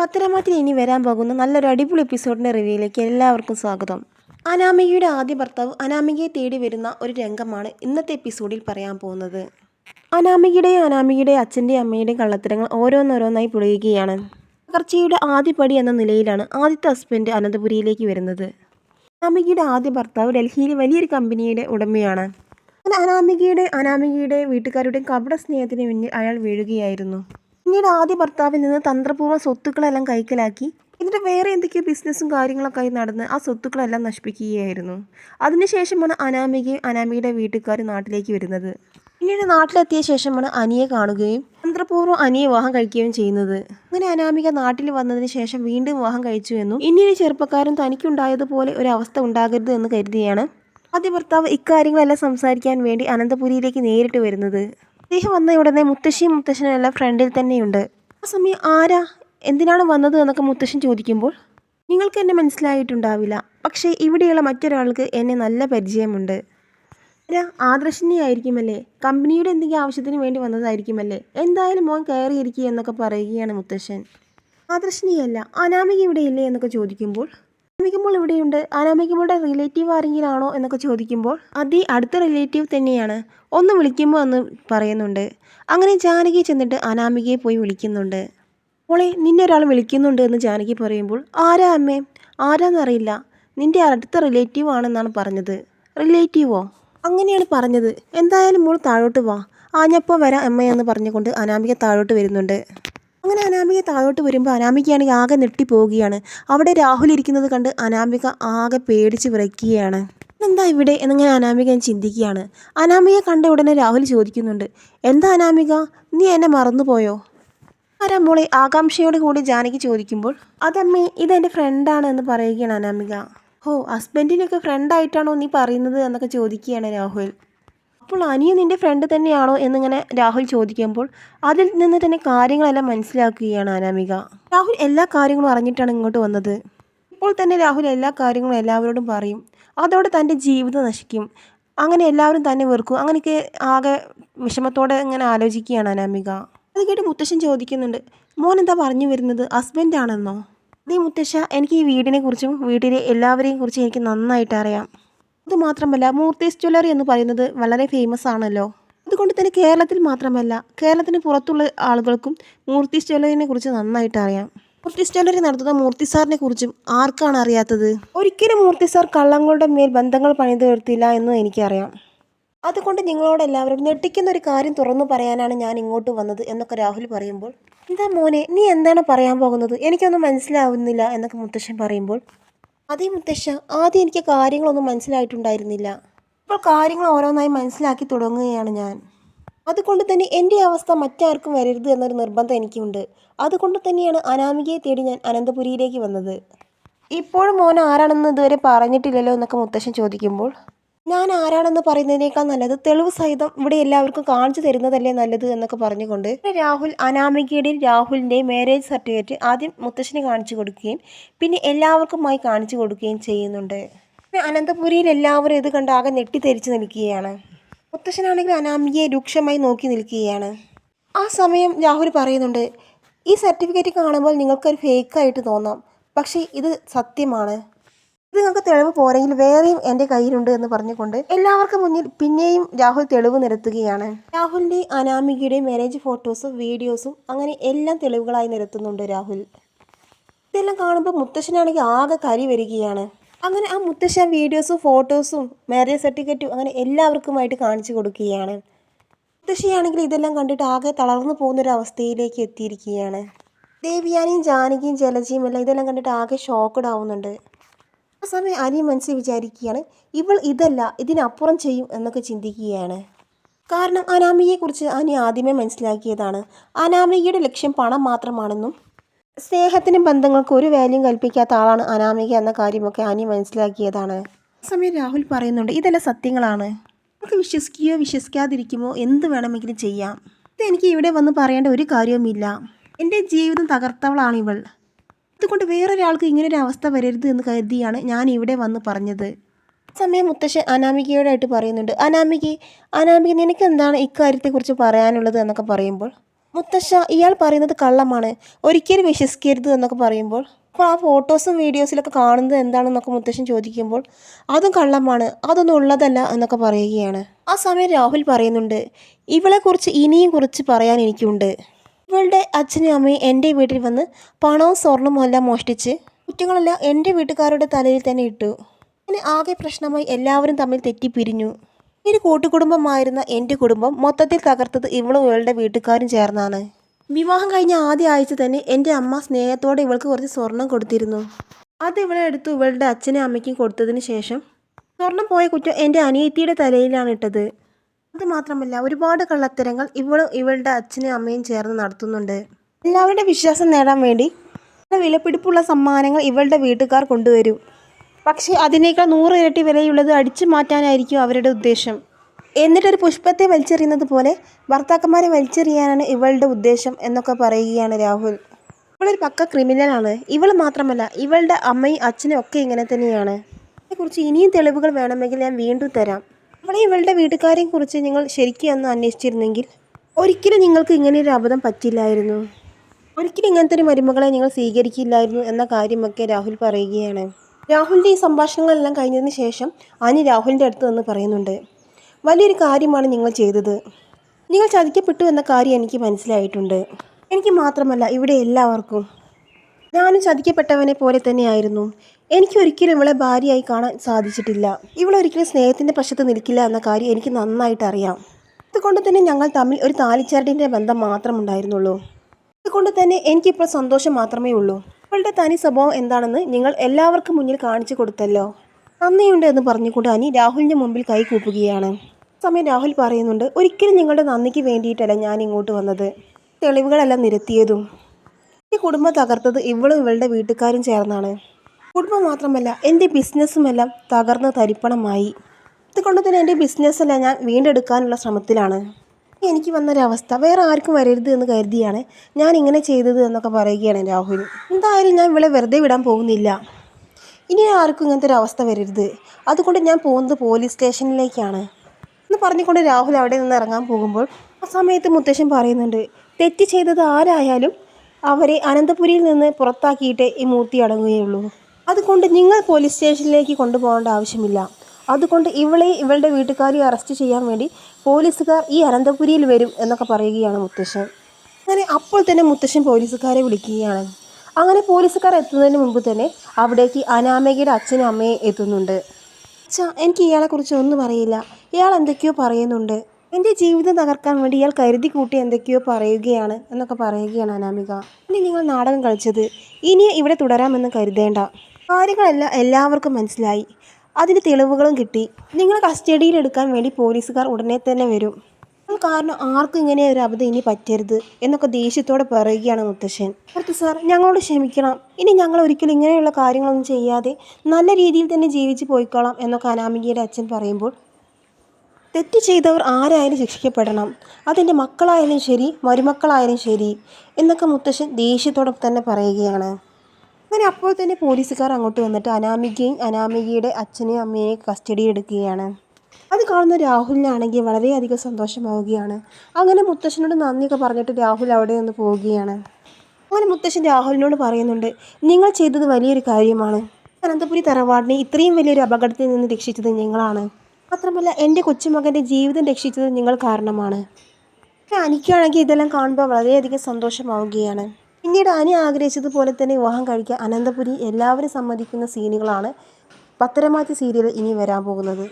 പത്തരമാറ്റിൽ ഇനി വരാൻ പോകുന്ന നല്ലൊരു അടിപൊളി എപ്പിസോഡിന്റെ റിവ്യൂയിലേക്ക് എല്ലാവർക്കും സ്വാഗതം. അനാമികയുടെ ആദ്യ ഭർത്താവ് അനാമികയെ തേടി വരുന്ന ഒരു രംഗമാണ് ഇന്നത്തെ എപ്പിസോഡിൽ പറയാൻ പോകുന്നത്. അനാമികയുടെയും അനാമികയുടെ അച്ഛന്റെയും അമ്മയുടെയും കള്ളത്തരങ്ങൾ ഓരോന്നോരോന്നായി പൊളിയുകയാണ്. പകർച്ചയുടെ ആദ്യ പടി എന്ന നിലയിലാണ് ആദ്യത്തെ ഹസ്ബൻഡ് അനന്തപുരിയിലേക്ക് വരുന്നത്. അനാമികയുടെ ആദ്യ ഭർത്താവ് ഡൽഹിയിലെ വലിയൊരു കമ്പനിയുടെ ഉടമയാണ്. അനാമികയുടെ അനാമികയുടെ വീട്ടുകാരുടെ കപട സ്നേഹത്തിന് മുന്നിൽ അയാൾ വീഴുകയായിരുന്നു. പിന്നീട് ആദ്യ ഭർത്താവിൽ നിന്ന് തന്ത്രപൂർവം സ്വത്തുക്കളെല്ലാം കൈക്കലാക്കി. എന്നിട്ട് വേറെ എന്തൊക്കെയോ ബിസിനസ്സും കാര്യങ്ങളൊക്കെ ആയി നടന്ന് ആ സ്വത്തുക്കളെല്ലാം നശിപ്പിക്കുകയായിരുന്നു. അതിനുശേഷമാണ് അനാമികയും അനാമികയുടെ വീട്ടുകാരും നാട്ടിലേക്ക് വരുന്നത്. പിന്നീട് നാട്ടിലെത്തിയ ശേഷമാണ് അനിയെ കാണുകയും തന്ത്രപൂർവം അനിയെ വിവാഹം കഴിക്കുകയും ചെയ്യുന്നത്. അങ്ങനെ അനാമിക നാട്ടിൽ വന്നതിന് ശേഷം വീണ്ടും വിവാഹം കഴിച്ചു എന്നും ഇനിയൊരു ചെറുപ്പക്കാരൻ തനിക്കുണ്ടായതുപോലെ ഒരു അവസ്ഥ ഉണ്ടാകരുത് എന്ന് കരുതിയാണ് ആദ്യ ഭർത്താവ് ഇക്കാര്യങ്ങളെല്ലാം സംസാരിക്കാൻ വേണ്ടി അനന്തപുരിയിലേക്ക് നേരിട്ട് വരുന്നത്. അദ്ദേഹം വന്ന ഉടനെ മുത്തശ്ശിയും മുത്തശ്ശനും എല്ലാം ഫ്രണ്ടിൽ തന്നെയുണ്ട്. ആ സമയം ആരാ? എന്തിനാണ് വന്നത് എന്നൊക്കെ മുത്തശ്ശൻ ചോദിക്കുമ്പോൾ നിങ്ങൾക്ക് എന്നെ മനസ്സിലായിട്ടുണ്ടാവില്ല. പക്ഷേ ഇവിടെയുള്ള മറ്റൊരാൾക്ക് എന്നെ നല്ല പരിചയമുണ്ട്. ആദർശിനിയായിരിക്കുമല്ലേ കമ്പനിയുടെ എന്തെങ്കിലും ആവശ്യത്തിന് വേണ്ടി വന്നതായിരിക്കുമല്ലേ? എന്തായാലും മോൻ കയറിയിരിക്കുക എന്നൊക്കെ പറയുകയാണ് മുത്തശ്ശൻ. ആദർശിനിയല്ല അനാമിക ഇവിടെയില്ലേ എന്നൊക്കെ ചോദിക്കുമ്പോൾ അനാമികമ്പോൾ ഇവിടെയുണ്ട് അനാമിക്കുമ്പോളുടെ റിലേറ്റീവ് ആരെങ്കിലാണോ എന്നൊക്കെ ചോദിക്കുമ്പോൾ അതി അടുത്ത റിലേറ്റീവ് തന്നെയാണ്. ഒന്ന് വിളിക്കുമ്പോൾ എന്ന് പറയുന്നുണ്ട്. അങ്ങനെ ജാനകി ചെന്നിട്ട് അനാമികയെ പോയി വിളിക്കുന്നുണ്ട്. മോളെ നിന്നെ ഒരാൾ വിളിക്കുന്നുണ്ട് എന്ന് ജാനകി പറയുമ്പോൾ ആരാ അമ്മേ? ആരാന്നറിയില്ല. നിന്റെ അടുത്ത റിലേറ്റീവ് ആണെന്നാണ് പറഞ്ഞത്. റിലേറ്റീവോ അങ്ങനെയാണ് പറഞ്ഞത്. എന്തായാലും മോൾ താഴോട്ട് വാ. ആഞ്ഞപ്പോൾ വരാം അമ്മയെന്ന് പറഞ്ഞുകൊണ്ട് അനാമിക താഴോട്ട് വരുന്നുണ്ട്. അങ്ങനെ അനാമിക താഴോട്ട് വരുമ്പോൾ അനാമികയാണെങ്കിൽ ആകെ നെട്ടിപ്പോവുകയാണ് അവിടെ രാഹുൽ ഇരിക്കുന്നത് കണ്ട് അനാമിക ആകെ പേടിച്ച് വിറയ്ക്കുകയാണ്. എന്താ ഇവിടെ എന്നിങ്ങനെ അനാമിക ചിന്തിക്കുകയാണ്. അനാമിക കണ്ട ഉടനെ രാഹുൽ ചോദിക്കുന്നുണ്ട് എന്താ അനാമിക? നീ എന്നെ മറന്നുപോയോ? ആരാ മോളെ? ആകാംക്ഷയോട് കൂടി ജാനകി ചോദിക്കുമ്പോൾ അതമ്മേ ഇതെന്റെ ഫ്രണ്ടാണ് എന്ന് പറയുകയാണ് അനാമിക. ഓ ഹസ്ബൻഡിനൊക്കെ ഫ്രണ്ടായിട്ടാണോ നീ പറയുന്നത്? എന്നൊക്കെ ചോദിക്കുകയാണ് രാഹുൽ. അപ്പോൾ അനിയും നിന്റെ ഫ്രണ്ട് തന്നെയാണോ എന്നിങ്ങനെ രാഹുൽ ചോദിക്കുമ്പോൾ അതിൽ നിന്ന് തന്നെ കാര്യങ്ങളെല്ലാം മനസ്സിലാക്കുകയാണ് അനാമിക. രാഹുൽ എല്ലാ കാര്യങ്ങളും അറിഞ്ഞിട്ടാണ് ഇങ്ങോട്ട് വന്നത്. ഇപ്പോൾ തന്നെ രാഹുൽ എല്ലാ കാര്യങ്ങളും എല്ലാവരോടും പറയും. അതോടെ തന്റെ ജീവിതം നശിക്കും. അങ്ങനെ എല്ലാവരും തന്നെ വെറുക്കും. അങ്ങനെയൊക്കെ ആകെ വിഷമത്തോടെ ഇങ്ങനെ ആലോചിക്കുകയാണ് അനാമിക. അത് കേട്ട് മുത്തശ്ശൻ ചോദിക്കുന്നുണ്ട് മോൻ എന്താ പറഞ്ഞു വരുന്നത്? ഹസ്ബൻഡാണെന്നോ അതേ മുത്തശ്ശ എനിക്ക് ഈ വീടിനെ കുറിച്ചും വീട്ടിലെ എല്ലാവരെയും കുറിച്ചും എനിക്ക് നന്നായിട്ട് അറിയാം. അതുമാത്രമല്ല മൂർത്തീസ് ജ്വല്ലറി എന്ന് പറയുന്നത് വളരെ ഫേമസ് ആണല്ലോ. അതുകൊണ്ട് തന്നെ കേരളത്തിൽ മാത്രമല്ല കേരളത്തിന് പുറത്തുള്ള ആളുകൾക്കും മൂർത്തീസ് ജ്വല്ലറിനെ കുറിച്ച് നന്നായിട്ട് അറിയാം. മൂർത്തീസ് ജ്വല്ലറി നടത്തുന്ന മൂർത്തി സാറിനെ കുറിച്ചും ആർക്കാണ് അറിയാത്തത്? ഒരിക്കലും മൂർത്തി സാർ കള്ളങ്ങളുടെ മേൽ ബന്ധങ്ങൾ പണിതു തീർത്തില്ല എന്നും എനിക്കറിയാം. അതുകൊണ്ട് നിങ്ങളോട് എല്ലാവരും ഞെട്ടിക്കുന്ന ഒരു കാര്യം തുറന്നു പറയാനാണ് ഞാൻ ഇങ്ങോട്ട് വന്നത് എന്നൊക്കെ രാഹുൽ പറയുമ്പോൾ എന്താ മോനെ നീ എന്താണ് പറയാൻ പോകുന്നത്? എനിക്കൊന്നും മനസ്സിലാവുന്നില്ല എന്നൊക്കെ മുത്തശ്ശൻ പറയുമ്പോൾ അതേ മുത്തശ്ശ ആദ്യം എനിക്ക് കാര്യങ്ങളൊന്നും മനസ്സിലായിട്ടുണ്ടായിരുന്നില്ല. ഇപ്പോൾ കാര്യങ്ങൾ ഓരോന്നായി മനസ്സിലാക്കി തുടങ്ങുകയാണ് ഞാൻ. അതുകൊണ്ട് തന്നെ എന്റെ അവസ്ഥ മറ്റാർക്കും വരരുത് എന്നൊരു നിർബന്ധം എനിക്കുണ്ട്. അതുകൊണ്ട് തന്നെയാണ് അനാമികയെ തേടി ഞാൻ അനന്തപുരിയിലേക്ക് വന്നത്. ഇപ്പോഴും മോൻ ആരാണെന്ന് ഇതുവരെ പറഞ്ഞിട്ടില്ലല്ലോ എന്നൊക്കെ മുത്തശ്ശൻ ചോദിക്കുമ്പോൾ ഞാൻ ആരാണെന്ന് പറയുന്നതിനേക്കാൾ നല്ലത് തെളിവ് സഹിതം ഇവിടെ എല്ലാവർക്കും കാണിച്ചു തരുന്നതല്ലേ നല്ലത് എന്നൊക്കെ പറഞ്ഞുകൊണ്ട് രാഹുൽ അനാമികയുടെയും രാഹുലിന്റെയും മാരേജ് സർട്ടിഫിക്കറ്റ് ആദ്യം മുത്തശ്ശന് കാണിച്ചു കൊടുക്കുകയും പിന്നെ എല്ലാവർക്കുമായി കാണിച്ചു കൊടുക്കുകയും ചെയ്യുന്നുണ്ട്. അനന്തപുരിയിൽ എല്ലാവരും ഇത് കണ്ട് ആകെ ഞെട്ടിത്തെരിച്ച് നിൽക്കുകയാണ്. മുത്തശ്ശനാണെങ്കിൽ അനാമികയെ രൂക്ഷമായി നോക്കി നിൽക്കുകയാണ്. ആ സമയം രാഹുൽ പറയുന്നുണ്ട് ഈ സർട്ടിഫിക്കറ്റ് കാണുമ്പോൾ നിങ്ങൾക്കൊരു ഫേക്കായിട്ട് തോന്നാം. പക്ഷേ ഇത് സത്യമാണ്. നിങ്ങൾക്ക് തെളിവ് പോരെങ്കിൽ വേറെയും എന്റെ കയ്യിലുണ്ട് എന്ന് പറഞ്ഞുകൊണ്ട് എല്ലാവർക്കും മുന്നിൽ പിന്നെയും രാഹുൽ തെളിവ് നിരത്തുകയാണ്. രാഹുലിന്റെ അനാമികയുടെ മാരേജ് ഫോട്ടോസും വീഡിയോസും അങ്ങനെ എല്ലാം തെളിവുകളായി നിരത്തുന്നുണ്ട് രാഹുൽ. ഇതെല്ലാം കാണുമ്പോൾ മുത്തശ്ശനാണെങ്കിൽ ആകെ കരി വരികയാണ്. അങ്ങനെ ആ മുത്തശ്ശൻ വീഡിയോസും ഫോട്ടോസും മാരേജ് സർട്ടിഫിക്കറ്റും അങ്ങനെ എല്ലാവർക്കുമായിട്ട് കാണിച്ചു കൊടുക്കുകയാണ്. മുത്തശ്ശിയാണെങ്കിൽ ഇതെല്ലാം കണ്ടിട്ട് ആകെ തളർന്നു പോകുന്നൊരവസ്ഥയിലേക്ക് എത്തിയിരിക്കുകയാണ്. ദേവിയാനിയും ജാനകിയും ജലജിയും എല്ലാം ഇതെല്ലാം കണ്ടിട്ട് ആകെ ഷോക്ക്ഡ് ആവുന്നുണ്ട്. ആ സമയം അനി മനസ്സിൽ വിചാരിക്കുകയാണ് ഇവൾ ഇതല്ല ഇതിനപ്പുറം ചെയ്യും എന്നൊക്കെ ചിന്തിക്കുകയാണ്. കാരണം അനാമികയെക്കുറിച്ച് അനി ആദ്യമേ മനസ്സിലാക്കിയതാണ്. അനാമികയുടെ ലക്ഷ്യം പണം മാത്രമാണെന്നും സ്നേഹത്തിനും ബന്ധങ്ങൾക്ക് ഒരു വാല്യൂ കൽപ്പിക്കാത്ത ആളാണ് അനാമിക എന്ന കാര്യമൊക്കെ അനി മനസ്സിലാക്കിയതാണ്. ആ സമയം രാഹുൽ പറയുന്നുണ്ട് ഇതെല്ലാം സത്യങ്ങളാണ്. നമുക്ക് വിശ്വസിക്കുകയോ വിശ്വസിക്കാതിരിക്കുമോ എന്ത് വേണമെങ്കിലും ചെയ്യാം. ഇത് എനിക്ക് ഇവിടെ വന്ന് പറയേണ്ട ഒരു കാര്യവുമില്ല. എന്റെ ജീവിതം തകർത്തവളാണ് ഇവൾ അതുകൊണ്ട് വേറൊരാൾക്ക് ഇങ്ങനൊരു അവസ്ഥ വരരുത് എന്ന് കരുതിയാണ് ഞാൻ ഇവിടെ വന്ന് പറഞ്ഞത്. സമയം മുത്തശ്ശൻ അനാമികയോടായിട്ട് പറയുന്നുണ്ട്. അനാമിക അനാമിക നിനക്ക് എന്താണ് ഇക്കാര്യത്തെക്കുറിച്ച് പറയാനുള്ളത് എന്നൊക്കെ പറയുമ്പോൾ മുത്തശ്ശ ഇയാൾ പറയുന്നത് കള്ളമാണ്. ഒരിക്കലും വിശ്വസിക്കരുത് എന്നൊക്കെ പറയുമ്പോൾ അപ്പോൾ ആ ഫോട്ടോസും വീഡിയോസിലൊക്കെ കാണുന്നത് എന്താണെന്നൊക്കെ മുത്തശ്ശൻ ചോദിക്കുമ്പോൾ അതും കള്ളമാണ് അതൊന്നും ഉള്ളതല്ല എന്നൊക്കെ പറയുകയാണ്. ആ സമയം രാഹുൽ പറയുന്നുണ്ട് ഇവളെക്കുറിച്ച് ഇനിയും കുറിച്ച് പറയാൻ എനിക്കുണ്ട്. ഇവളുടെ അച്ഛനും അമ്മയും എന്റെ വീട്ടിൽ വന്ന് പണവും സ്വർണവും എല്ലാം മോഷ്ടിച്ച് കുറ്റങ്ങളെല്ലാം എന്റെ വീട്ടുകാരുടെ തലയിൽ തന്നെ ഇട്ടു. അങ്ങനെ ആകെ പ്രശ്നമായി എല്ലാവരും തമ്മിൽ തെറ്റിപ്പിരിഞ്ഞു ഒരു കൂട്ടുകുടുംബമായിരുന്ന എന്റെ കുടുംബം മൊത്തത്തിൽ തകർത്തത് ഇവളും ഇവളുടെ വീട്ടുകാരും ചേർന്നാണ്. വിവാഹം കഴിഞ്ഞ ആദ്യ ആഴ്ച തന്നെ എന്റെ അമ്മ സ്നേഹത്തോടെ ഇവൾക്ക് കുറച്ച് സ്വർണം കൊടുത്തിരുന്നു. അത് ഇവളെ എടുത്തു ഇവളുടെ അച്ഛനും അമ്മയ്ക്കും കൊടുത്തതിന് ശേഷം സ്വർണം പോയ കുറ്റം എന്റെ അനിയത്തിയുടെ തലയിലാണ് ഇട്ടത്. അത് മാത്രമല്ല ഒരുപാട് കള്ളത്തരങ്ങൾ ഇവളും ഇവളുടെ അച്ഛനും അമ്മയും ചേർന്ന് നടത്തുന്നുണ്ട്. എല്ലാവരുടെ വിശ്വാസം നേടാൻ വേണ്ടി വിലപിടിപ്പുള്ള സമ്മാനങ്ങൾ ഇവളുടെ വീട്ടുകാർ കൊണ്ടുവരും. പക്ഷേ അതിനേക്കാൾ നൂറ് ഇരട്ടി വിലയുള്ളത് അടിച്ചു മാറ്റാനായിരിക്കും അവരുടെ ഉദ്ദേശം. എന്നിട്ടൊരു പുഷ്പത്തെ വലിച്ചെറിയുന്നത് പോലെ ഭർത്താക്കന്മാരെ വലിച്ചെറിയാനാണ് ഇവളുടെ ഉദ്ദേശം എന്നൊക്കെ പറയുകയാണ് രാഹുൽ. ഇവളൊരു പക്ക ക്രിമിനലാണ് ഇവൾ മാത്രമല്ല ഇവളുടെ അമ്മയും അച്ഛനും ഒക്കെ ഇങ്ങനെ തന്നെയാണ്. ഇതിനെക്കുറിച്ച് ഇനിയും തെളിവുകൾ വേണമെങ്കിൽ ഞാൻ വീണ്ടും തരാം. ഇവളെ ഇവളുടെ വീട്ടുകാരെയും കുറിച്ച് നിങ്ങൾ ശരിക്കും അന്ന് അന്വേഷിച്ചിരുന്നെങ്കിൽ? ഒരിക്കലും നിങ്ങൾക്ക് ഇങ്ങനെ ഒരു അബദ്ധം പറ്റില്ലായിരുന്നു. ഒരിക്കലും ഇങ്ങനത്തെ ഒരു മരുമകളെ നിങ്ങൾ സ്വീകരിക്കില്ലായിരുന്നു എന്ന കാര്യമൊക്കെ രാഹുൽ പറയുകയാണ്. രാഹുലിന്റെ ഈ സംഭാഷണങ്ങളെല്ലാം കഴിഞ്ഞതിന് ശേഷം അനി രാഹുലിന്റെ അടുത്ത് നിന്ന് പറയുന്നുണ്ട്. വലിയൊരു കാര്യമാണ് നിങ്ങൾ ചെയ്തത്. നിങ്ങൾ ചതിക്കപ്പെട്ടു എന്ന കാര്യം എനിക്ക് മനസ്സിലായിട്ടുണ്ട്. എനിക്ക് മാത്രമല്ല ഇവിടെ എല്ലാവർക്കും. ഞാനും ചതിക്കപ്പെട്ടവനെ പോലെ തന്നെയായിരുന്നു. എനിക്ക് ഒരിക്കലും ഇവളെ ഭാര്യയായി കാണാൻ സാധിച്ചിട്ടില്ല. ഇവളൊരിക്കലും സ്നേഹത്തിന്റെ പക്ഷത്ത് നിൽക്കില്ല എന്ന കാര്യം എനിക്ക് നന്നായിട്ട് അറിയാം അതുകൊണ്ട് തന്നെ ഞങ്ങൾ തമ്മിൽ ഒരു താലിച്ചാരടിന്റെ ബന്ധം മാത്രം ഉണ്ടായിരുന്നുള്ളൂ. അതുകൊണ്ട് തന്നെ എനിക്കിപ്പോൾ സന്തോഷം മാത്രമേ ഉള്ളൂ. ഇവളുടെ തനി സ്വഭാവം എന്താണെന്ന് നിങ്ങൾ എല്ലാവർക്കും മുന്നിൽ കാണിച്ചു കൊടുത്തല്ലോ. നന്ദിയുണ്ട് എന്ന് പറഞ്ഞുകൊണ്ട് അനി രാഹുലിന്റെ മുമ്പിൽ കൈ കൂപ്പുകയാണ്. സമയം രാഹുൽ പറയുന്നുണ്ട് ഒരിക്കലും നിങ്ങളുടെ നന്ദിക്ക് വേണ്ടിയിട്ടല്ല ഞാൻ ഇങ്ങോട്ട് വന്നത്. തെളിവുകളെല്ലാം നിരത്തിയതും. ഈ കുടുംബം തകർത്തത് ഇവളും ഇവളുടെ വീട്ടുകാരും ചേർന്നാണ്. കുടുംബം മാത്രമല്ല എന്റെ ബിസിനസ്സുമെല്ലാം തകർന്ന് തരിപ്പണമായി. അതുകൊണ്ട് തന്നെ എന്റെ ബിസിനസ്സെല്ലാം ഞാൻ വീണ്ടെടുക്കാനുള്ള ശ്രമത്തിലാണ്. എനിക്ക് വന്നൊരവസ്ഥ വേറെ ആർക്കും വരരുത് എന്ന് കരുതിയാണ് ഞാൻ ഇങ്ങനെ ചെയ്തത് എന്നൊക്കെ പറയുകയാണ് രാഹുൽ. എന്തായാലും ഞാൻ ഇവിടെ വെറുതെ വിടാൻ പോകുന്നില്ല. ഇനി ആർക്കും ഇങ്ങനത്തെ ഒരു അവസ്ഥ വരരുത്. അതുകൊണ്ട് ഞാൻ പോകുന്നത് പോലീസ് സ്റ്റേഷനിലേക്കാണ്. എന്ന് പറഞ്ഞുകൊണ്ട് രാഹുൽ അവിടെ നിന്ന് ഇറങ്ങാൻ പോകുമ്പോൾ ആ സമയത്ത് മുത്തശ്ശൻ പറയുന്നുണ്ട് തെറ്റ് ചെയ്തത് ആരായാലും അവരെ അനന്തപുരിയിൽ നിന്ന് പുറത്താക്കിയിട്ടേ ഈ മൂർത്തി അടങ്ങുകയുള്ളൂ. അതുകൊണ്ട് നിങ്ങൾ പോലീസ് സ്റ്റേഷനിലേക്ക് കൊണ്ടുപോകേണ്ട ആവശ്യമില്ല. അതുകൊണ്ട് ഇവളെ ഇവളുടെ വീട്ടുകാരെ അറസ്റ്റ് ചെയ്യാൻ വേണ്ടി പോലീസുകാർ ഈ അനന്തപുരിയിൽ വരും എന്നൊക്കെ പറയുകയാണ് മുത്തശ്ശൻ. അങ്ങനെ അപ്പോൾ തന്നെ മുത്തശ്ശൻ പോലീസുകാരെ വിളിക്കുകയാണ്. അങ്ങനെ പോലീസുകാർ എത്തുന്നതിന് മുമ്പ് തന്നെ അവിടേക്ക് അനാമികയുടെ അച്ഛനും അമ്മയും എത്തുന്നുണ്ട്. അച്ഛാ എനിക്ക് ഇയാളെക്കുറിച്ച് ഒന്നും അറിയില്ല. ഇയാൾ എന്തൊക്കെയോ പറയുന്നുണ്ട്. എന്റെ ജീവിതം തകർക്കാൻ വേണ്ടി ഇയാൾ കരുതി കൂട്ടി എന്തൊക്കെയോ പറയുകയാണ് എന്നൊക്കെ പറയുകയാണ് അനാമിക. ഇനി നിങ്ങൾ നാടകം കളിച്ചത്. ഇനി ഇവിടെ തുടരാമെന്ന് കരുതേണ്ട. കാര്യങ്ങളെല്ലാം എല്ലാവർക്കും മനസ്സിലായി. അതിന് തെളിവുകളും കിട്ടി. നിങ്ങൾ കസ്റ്റഡിയിലെടുക്കാൻ വേണ്ടി പോലീസുകാർ ഉടനെ തന്നെ വരും. കാരണം ആർക്കും ഇങ്ങനെ ഒരു അബദ്ധം ഇനി പറ്റരുത് എന്നൊക്കെ ദേഷ്യത്തോടെ പറയുകയാണ് മുത്തശ്ശൻ. അടുത്ത് സാർ ഞങ്ങളോട് ക്ഷമിക്കണം. ഇനി ഞങ്ങൾ ഒരിക്കലും ഇങ്ങനെയുള്ള കാര്യങ്ങളൊന്നും ചെയ്യാതെ നല്ല രീതിയിൽ തന്നെ ജീവിച്ച് പോയിക്കോളാം എന്നൊക്കെ അനാമികയുടെ അച്ഛൻ പറയുമ്പോൾ തെറ്റ് ചെയ്തവർ ആരായാലും ശിക്ഷിക്കപ്പെടണം. അതെന്റെ മക്കളായാലും ശരി മരുമക്കളായാലും ശരി എന്നൊക്കെ മുത്തശ്ശൻ ദേഷ്യത്തോടെ തന്നെ പറയുകയാണ്. അങ്ങനെ അപ്പോൾ തന്നെ പോലീസുകാർ അങ്ങോട്ട് വന്നിട്ട് അനാമികയും അനാമികയുടെ അച്ഛനെയും അമ്മയെയും കസ്റ്റഡി എടുക്കുകയാണ്. അത് കാണുന്ന രാഹുലിനാണെങ്കിൽ വളരെയധികം സന്തോഷമാവുകയാണ്. അങ്ങനെ മുത്തശ്ശനോട് നന്ദിയൊക്കെ പറഞ്ഞിട്ട് രാഹുൽ അവിടെ നിന്ന് പോവുകയാണ്. അങ്ങനെ മുത്തശ്ശൻ രാഹുലിനോട് പറയുന്നുണ്ട് നിങ്ങൾ ചെയ്തത് വലിയൊരു കാര്യമാണ്. അനന്തപുരി തറവാടിനെ ഇത്രയും വലിയൊരു അപകടത്തിൽ നിന്ന് രക്ഷിച്ചത് നിങ്ങളാണ്. മാത്രമല്ല എന്റെ കൊച്ചുമകന്റെ ജീവിതം രക്ഷിച്ചത് നിങ്ങൾ കാരണമാണ്. എനിക്കാണെങ്കിൽ ഇതെല്ലാം കാണുമ്പോൾ വളരെയധികം സന്തോഷമാവുകയാണ്. പിന്നീട് അനി ആഗ്രഹിച്ചതുപോലെ തന്നെ വിവാഹം കഴിക്കാൻ അനന്തപുരി എല്ലാവരും സമ്മതിക്കുന്ന സീനുകളാണ് പത്തരമാറ്റി സീരിയൽ ഇനി വരാൻ പോകുന്നത്.